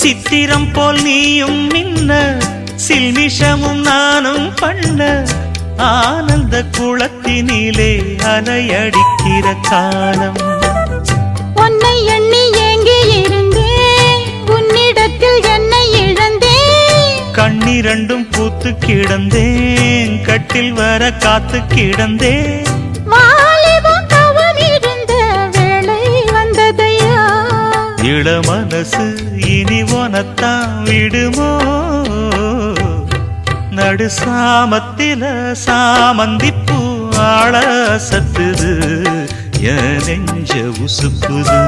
சித்திரம் போல் நீயும் மின்ன சில்மிஷமும் நானும் பண்ண ஆனந்த குளத்தினிலே அலையடிக்கிற காலம். உன்னை எண்ணி ஏங்கி இருந்தே உன்னிடத்தில் என்னை இழந்தே. கண்ணிரண்டும் பூத்து கிடந்தேன் கட்டில் வர காத்து கிடந்தேன். இள மனசு இனி உனத்தான் விடுமோ? நடு சாமத்தில சாமந்திப்பூ ஆள சத்துது என் நெஞ்ச உசுப்புது